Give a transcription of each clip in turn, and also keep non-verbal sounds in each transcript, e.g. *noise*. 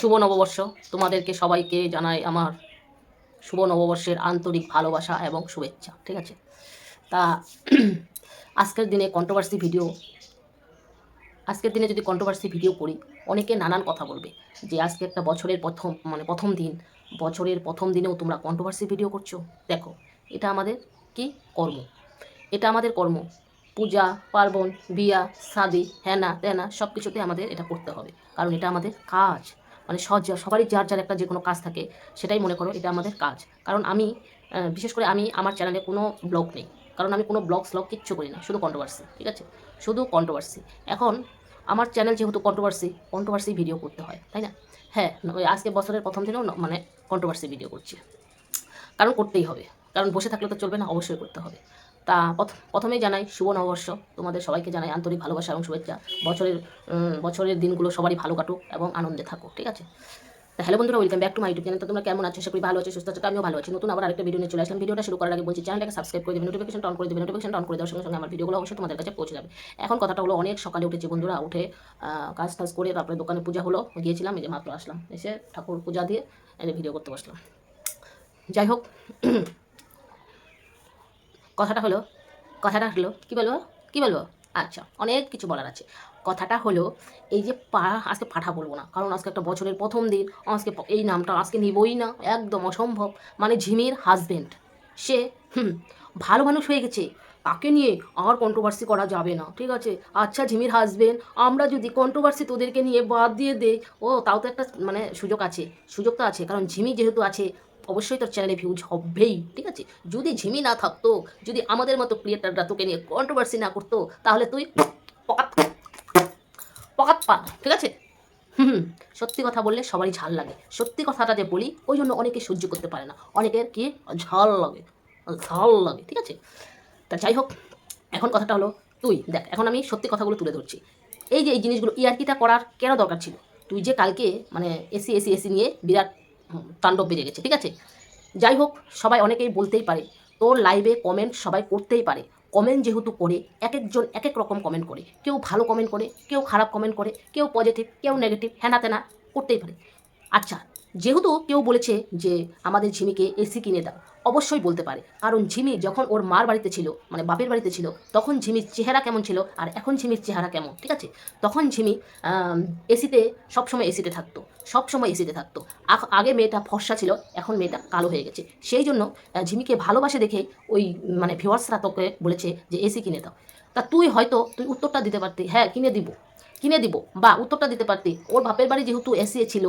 শুভ নববর্ষ। তোমাদেরকে সবাইকে জানাই আমার শুভ নববর্ষের আন্তরিক ভালোবাসা এবং শুভেচ্ছা, ঠিক আছে? তা *clears throat* আজকের দিনে কন্ট্রোভার্সি ভিডিও আজকের দিনে যদি কন্ট্রোভার্সি ভিডিও করি, অনেকে নানান কথা বলবে যে আজকে একটা বছরের প্রথম মানে প্রথম দিন, বছরের প্রথম দিনেও তোমরা কন্ট্রোভার্সি ভিডিও করছ। দেখো, এটা আমাদের কি? কর্ম। এটা আমাদের কর্ম। পূজা, পার্বণ, বিয়া, শাদি হ্যানা ত্যানা সব কিছুতে আমাদের এটা করতে হবে। কারণ এটা আমাদের কাজ। মানে সবারই যার যার একটা যে কোনো কাজ থাকে, সেটাই মনে করো এটা আমাদের কাজ। কারণ আমি বিশেষ করে আমি আমার চ্যানেলে কোনো ব্লগ নেই। কারণ আমি কোনো ব্লগ স্লগ কিচ্ছু করি না, শুধু কন্ট্রোভার্সি ঠিক আছে? শুধু কন্ট্রোভার্সি এখন আমার চ্যানেল যেহেতু কন্ট্রোভার্সি কন্ট্রোভার্সি ভিডিও করতে হয়, তাই না? হ্যাঁ ওই আজকে বছরের প্রথম দিনেও মানে কন্ট্রোভার্সি ভিডিও করছি। কারণ করতেই হবে। কারণ বসে থাকলে তো চলবে না, অবশ্যই করতে হবে। তা প্রথ- প্রথমেই জানাই শুভ নববর্ষ। তোমাদের সবাইকে জানাই আন্তরিক ভালোবাসা এবং শুভেচ্ছা। বছরের বছরের দিনগুলো সবারই ভালো কাটুক এবং আনন্দে থাকুক, ঠিক আছে? হ্যালো বন্ধুরা welcome back to my YouTube channel তোমরা কেমন আছো? করি ভালো আছো, সুস্থ আছো আমিও ভালো আছি। নতুন আবার আরেকটা ভিডিও নিয়ে চলে আসলাম। ভিডিওটা শুরু করার আগে বলছি চ্যানেলটাকে সাবস্ক্রাইব করে দেবে নোটিফিকেশন অন করে দেবে নোটিফিকেশন অন করে দেওয়ার সঙ্গে সঙ্গে আমার ভিডিওগুলো অবশ্যই তোমাদের কাছে পৌঁছে যাবে। এখন কথাটা হলো, অনেক সকালে উঠেছি বন্ধুরা, উঠে কাজ টাজ করে তারপরে দোকানে পূজা হলো, গিয়েছিলাম, এই যে মাত্র আসলাম। এসে ঠাকুর পূজা দিয়ে এই ভিডিও করতে বসলাম। যাই হোক কথাটা হলো কথাটা হলো, কি বলব? কি বলব? আচ্ছা অনেক কিছু বলার আছে। কথাটা হলো, এই যে পা, আজকে পাঠা বলব না, কারণ আজকে একটা বছরের প্রথম দিন, আজকে এই নামটা আজকে নিবই না, একদম অসম্ভব। মানে ঝিমির হাজবেন্ড সে, হুম, ভালো মানুষ হয়ে গেছে। তাকে নিয়ে আর কন্ট্রোভার্সি করা যাবে না, ঠিক আছে? আচ্ছা ঝিমির হাজবেন্ড আমরা যদি কন্ট্রোভার্সি তোদেরকে নিয়ে বাদ দিয়ে দেই, ও, তাও তো একটা মানে সুযোগ আছে, সুযোগ তো আছে, কারণ ঝিমি যেহেতু আছে, অবশ্যই তোর চ্যানেলে ভিউজ হবেই, ঠিক আছে? যদি ঝিমি না থাকতো, যদি আমাদের মতো ক্রিয়েটাররা তোকে নিয়ে কন্ট্রোভার্সি না করতো, তাহলে তুই পকাত পকাত পা, ঠিক আছে? হুম, সত্যি কথা বললে সবারই ঝাল লাগে। সত্যি কথাটা যে বলি, ওই জন্য অনেকে সহ্য করতে পারে না। অনেকের কি? ঝাল লাগে ঝাল লাগে, ঠিক আছে? তা যাই হোক, এখন কথাটা হলো তুই, দেখ, এখন আমি সত্যি কথাগুলো তুলে ধরছি। এই যে এই জিনিসগুলো ইয়ার্কিটা করার কেন দরকার ছিল? তুই যে কালকে মানে এসি এসি এসি নিয়ে বিরাট তাণ্ডব বেজে গেছে, ঠিক আছে? যাই হোক, সবাই অনেকেই বলতেই পারে, তোর লাইভে কমেন্ট সবাই করতেই পারে। কমেন্ট যেহেতু করে, এক একজন এক এক রকম কমেন্ট করে। কেউ ভালো কমেন্ট করে, কেউ খারাপ কমেন্ট করে, কেউ পজিটিভ কেউ নেগেটিভ হ্যানা তেনা করতেই পারে। আচ্ছা যেহেতু কেউ বলেছে যে আমাদের ঝিমিকে এসি কিনে দাও, অবশ্যই বলতে পারে। কারণ ঝিমি যখন ওর মার বাড়িতে ছিল মানে বাপের বাড়িতে ছিল, তখন ঝিমির চেহারা কেমন ছিল আর এখন ঝিমির চেহারা কেমন, ঠিক আছে? তখন ঝিমি এসিতে, সবসময় এসিতে থাকতো, সবসময় এসিতে থাকতো। আগে মেয়েটা ফর্সা ছিল, এখন মেয়েটা কালো হয়ে গেছে। সেই জন্য ঝিমিকে ভালোবাসে দেখে ওই মানে ভিওয়ার্সরা তোকে বলেছে যে এসি কিনে দাও। তা তুই হয়তো, তুই উত্তরটা দিতে পারতি হ্যাঁ কিনে দিব। কিনে দিব বা উত্তরটা দিতে পারতি। ওর বাপের বাড়ি যেহেতু এসি ছিল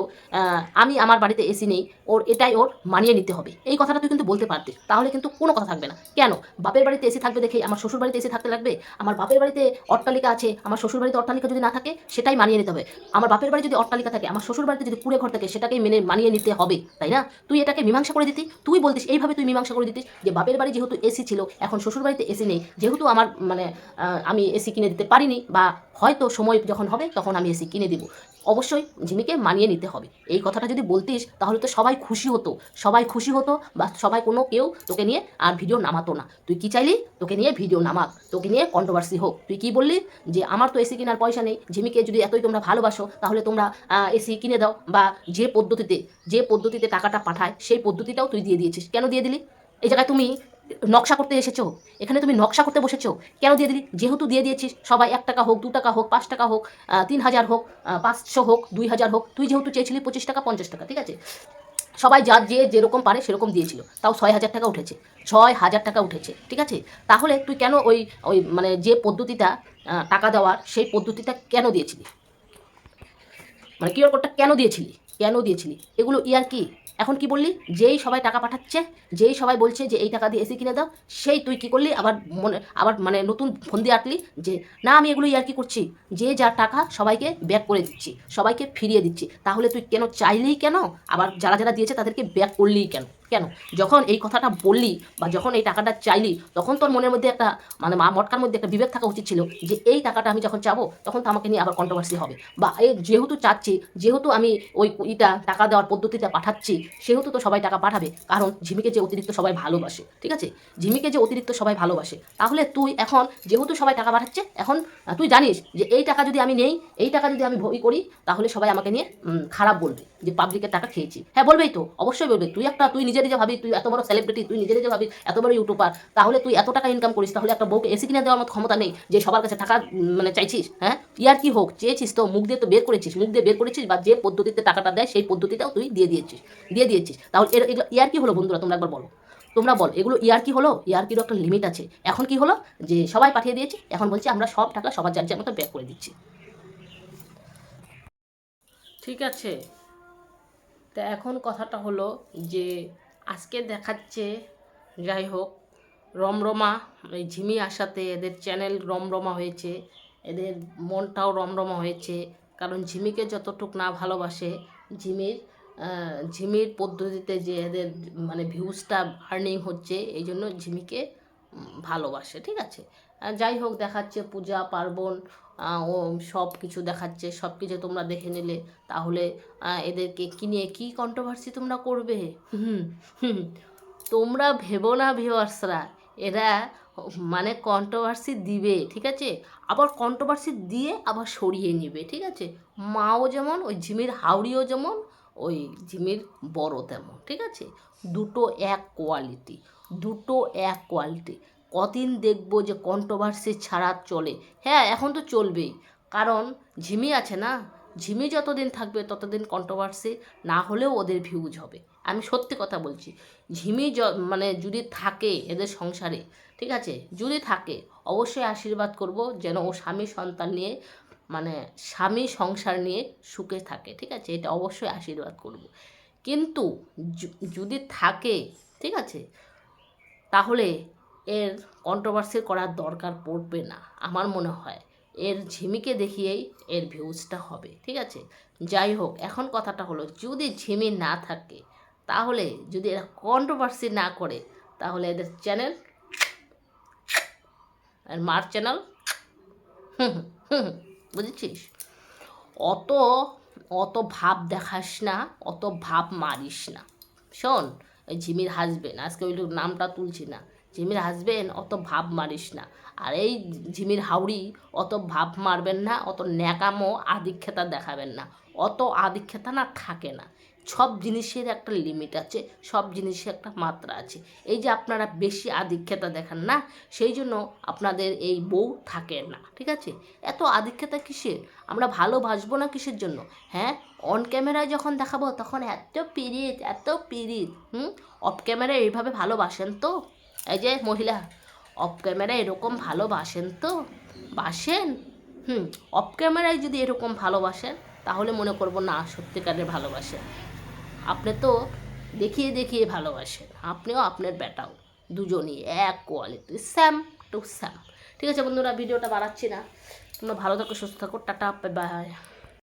আমি আমার বাড়িতে এসি নেই, ওর এটাই ওর মানিয়ে নিতে হবে। এই কথাটা তুই কিন্তু বলতে পারতি, তাহলে কিন্তু কোনো কথা থাকবে না। কেন? বাপের বাড়িতে এসি থাকবে দেখে আমার শ্বশুর বাড়িতে এসি থাকতে লাগবে? আমার বাপের বাড়িতে অট্টালিকা আছে, আমার শ্বশুর বাড়িতে অট্টালিকা যদি না থাকে, সেটাই মানিয়ে নিতে হবে। আমার বাপের বাড়ি যদি অট্টালিকা থাকে, আমার শ্বশুর বাড়িতে যদি কুড়ে ঘর থাকে, সেটাকেই মেনে মানিয়ে নিতে হবে, তাই না? তুই এটাকে মীমাংসা করে দিতি। তুই বলতিস, এইভাবে তুই মীমাংসা করে দিতিস যে বাপের বাড়ি যেহেতু এসি ছিল, এখন শ্বশুর বাড়িতে এসি নেই, যেহেতু আমার মানে আমি এসি কিনে দিতে পারিনি বা হয়তো সময় যখন হবে, তখন আমি এসি কিনে দিব। অবশ্যই ঝিমিকে মানিয়ে নিতে হবে। এই কথাটা যদি বলতিস, তাহলে তো সবাই খুশি হতো। সবাই খুশি হতো বা সবাই কোনো কেউ তোকে নিয়ে আর ভিডিও নামাতো না। তুই কি চাইলি? তোকে নিয়ে ভিডিও নামাক। তোকে নিয়ে কন্ট্রোভার্সি হোক। তুই কি বললি? যে আমার তো এসি কেনার পয়সা নেই ঝিমিকে যদি এতই তোমরা ভালোবাসো, তাহলে তোমরা এসি কিনে দাও বা যে পদ্ধতিতে যে পদ্ধতিতে টাকাটা পাঠায়, সেই পদ্ধতিটাও তুই দিয়ে দিয়েছিস। কেন দিয়ে দিলি? এই জায়গায় তুমি নকশা করতে এসেছ? এখানে তুমি নকশা করতে বসেছো? কেন দিয়ে দিলি? যেহেতু দিয়ে দিয়েছিস, সবাই এক টাকা হোক, দু টাকা হোক, পাঁচ টাকা হোক তিন হাজার হোক পাঁচশো হোক, দুই হাজার হোক, তুই যেহেতু চেয়েছিলি পঁচিশ টাকা, পঞ্চাশ টাকা, ঠিক আছে? সবাই যার যে যেরকম পারে সেরকম দিয়েছিল, তাও ছয় হাজার টাকা উঠেছে, ছয় হাজার টাকা উঠেছে, ঠিক আছে? তাহলে তুই কেন ওই ওই মানে যে পদ্ধতিটা টাকা দেওয়ার, সেই পদ্ধতিটা কেন দিয়েছিলি? মানে কিউআর কোডটা কেন দিয়েছিলি? কেন দিয়েছিলি। এগুলো ইয়ার কি? এখন কি বললি? যেই সবাই টাকা পাঠাচ্ছে, যেই সবাই বলছে যে এই টাকা দিয়ে এসি কিনে দাও, সেই তুই কি করলি? আবার মনে, আবার মানে নতুন ফোন দিয়ে আটলি যে, না, আমি এগুলো ইয়ার কি করছি? যে যার টাকা সবাইকে ব্যাক করে দিচ্ছি, সবাইকে ফিরিয়ে দিচ্ছি। তাহলে তুই কেন চাইলেই কেন? আবার যারা যারা দিয়েছে তাদেরকে ব্যাক করলেই কেন? কেন? যখন এই কথাটা বললি বা যখন এই টাকাটা চাইলি, তখন তোর মনের মধ্যে একটা মানে মা মটকার মধ্যে একটা বিবেক থাকা উচিত ছিল যে এই টাকাটা আমি যখন চাবো, তখন তো আমাকে নিয়ে আবার কন্ট্রোভার্সি হবে। বা এই যেহেতু চাচ্ছি, যেহেতু আমি ওই ইটা টাকা দেওয়ার পদ্ধতিটা পাঠাচ্ছি, সেহেতু তো সবাই টাকা পাঠাবে। কারণ ঝিমিকে যে অতিরিক্ত সবাই ভালোবাসে, ঠিক আছে? ঝিমিকে যে অতিরিক্ত সবাই ভালোবাসে, তাহলে তুই এখন যেহেতু সবাই টাকা পাঠাচ্ছে, এখন তুই জানিস যে এই টাকা যদি আমি নেই, এই টাকা যদি আমি ভই করি, তাহলে সবাই আমাকে নিয়ে খারাপ বলবে যে পাবলিকের টাকা খেয়েছি। হ্যাঁ বলবেই তো, অবশ্যই বলবে। তুই একটা, তুই নিজে নিজে ভাবি, তুই এত বড় সেলিব্রিটি তুই নিজে নিজে ভাবি, এত বড় ইউটিউবার তাহলে তুই এত টাকা ইনকাম করিস, তাহলে একটা বউকে এসি কিনে দেওয়ার মতো ক্ষমতা নেই, যে সবার কাছে টাকা মানে চাইছিস হ্যাঁ? ইয়ার কি হোক, চেয়েছিস তো, মুখ দিয়ে তো বের করেছিস, মুখ দিয়ে বের করেছিস বা যে পদ্ধতিতে টাকাটা দেয়, সেই পদ্ধতিটাও তুই দিয়ে দিয়েছিস দিয়ে দিয়েছিস। তাহলে এর, এগুলো, ইয়ার কি হলো বন্ধুরা, তোমরা একবার বলো। তোমরা বল, এগুলো ইয়ার কি হলো? ইয়ার কিরও একটা লিমিট আছে? এখন কি হলো? যে সবাই পাঠিয়ে দিয়েছে, এখন বলছি আমরা সব টাকা সবার যার যার মতো ব্যাক করে দিচ্ছি। ঠিক আছে। তা এখন কথাটা হলো যে আজকে দেখাচ্ছে যাই হোক রমরমা, এই ঝিমি আসাতে এদের চ্যানেল রমরমা হয়েছে, এদের মনটাও রমরমা হয়েছে, কারণ ঝিমিকে যতটুক না ভালোবাসে, ঝিমির ঝিমির পদ্ধতিতে যে এদের মানে ভিউজটা আর্নিং হচ্ছে, এই জন্য ঝিমিকে ভালোবাসে, ঠিক আছে? যাই হোক দেখাচ্ছে পূজা, পার্বণ ও সব কিছু দেখাচ্ছে, সব কিছু তোমরা দেখে নিলে। তাহলে এদেরকে কি নিয়ে কী কন্ট্রোভার্সি তোমরা করবে? তোমরা ভেবো না ভিওয়ার্সরা এরা মানে কন্ট্রোভার্সি দিবে, ঠিক আছে? আবার কন্ট্রোভার্সি দিয়ে আবার সরিয়ে নেবে, ঠিক আছে? মাও যেমন, ওই ঝিমির হাওড়িও যেমন, ওই ঝিমির বড় তেমন, ঠিক আছে? দুটো এক কোয়ালিটি দুটো এক কোয়ালিটি কদিন দেখব যে কন্ট্রোভার্সি ছাড়া চলে। হ্যাঁ এখন তো চলবেই। কারণ ঝিমি আছে না? ঝিমি যতদিন থাকবে ততদিন কন্ট্রোভার্সি না হলেও ওদের ভিউজ হবে। আমি সত্যি কথা বলছি, ঝিমি য- মানে যদি থাকে এদের সংসারে, ঠিক আছে? যদি থাকে, অবশ্যই আশীর্বাদ করব যেন ও স্বামী সন্তান নিয়ে মানে স্বামী সংসার নিয়ে সুখে থাকে, ঠিক আছে? এটা অবশ্যই আশীর্বাদ করব। কিন্তু যদি থাকে, ঠিক আছে? তাহলে এর কন্ট্রোভার্সি করার দরকার পড়বে না, আমার মনে হয়। এর ঝিমিকে দেখিয়েই এর ভিউজটা হবে, ঠিক আছে? যাই হোক, এখন কথাটা হলো, যদি ঝিমি না থাকে, তাহলে যদি এরা কন্ট্রোভার্সি না করে, তাহলে এদের চ্যানেল আর মার চ্যানেল *laughs* বুঝেছিস? অত অত ভাব দেখাস না, অত ভাব মারিস না। শোন ঝিমির হাসবেন আজকে ওই নামটা তুলছি না। ঝিমির হাসবেন, অত ভাব মারিস না। আর এই ঝিমির হাউড়ি অত ভাব মারবেন না, অত ন্যাকামো আদিক্ষেতা দেখাবেন না। অত আদিক্ষেতা না থাকে না। সব জিনিসের একটা লিমিট আছে, সব জিনিসের একটা মাত্রা আছে। এই যে আপনারা বেশি আদিক্ষেতা দেখান না, সেই জন্য আপনাদের এই বউ থাকে না, ঠিক আছে? এত আদিক্ষেতা কিসের? আমরা ভালোবাসবো না কিসের জন্য? হ্যাঁ? অন ক্যামেরায় যখন দেখাবো, তখন এত পিরিত এত পিরিত হুম? অফ ক্যামেরায় এইভাবে ভালোবাসেন তো? এই যে মহিলা অফ ক্যামেরায় এরকম ভালোবাসেন তো? বাসেন? হুম অফ ক্যামেরায় যদি এরকম ভালোবাসেন, তাহলে মনে করব না, সত্যিকারের ভালোবাসেন। আপনি তো দেখিয়ে দেখিয়ে ভালোবাসেন, আপনিও আপনার বেটাও দুজনই এক কোয়ালিটি স্যাম টু স্যাম ঠিক আছে বন্ধুরা, ভিডিওটা বাড়াচ্ছি না। তোমরা ভালো থাকো, সুস্থ থাকো, টাটা বাই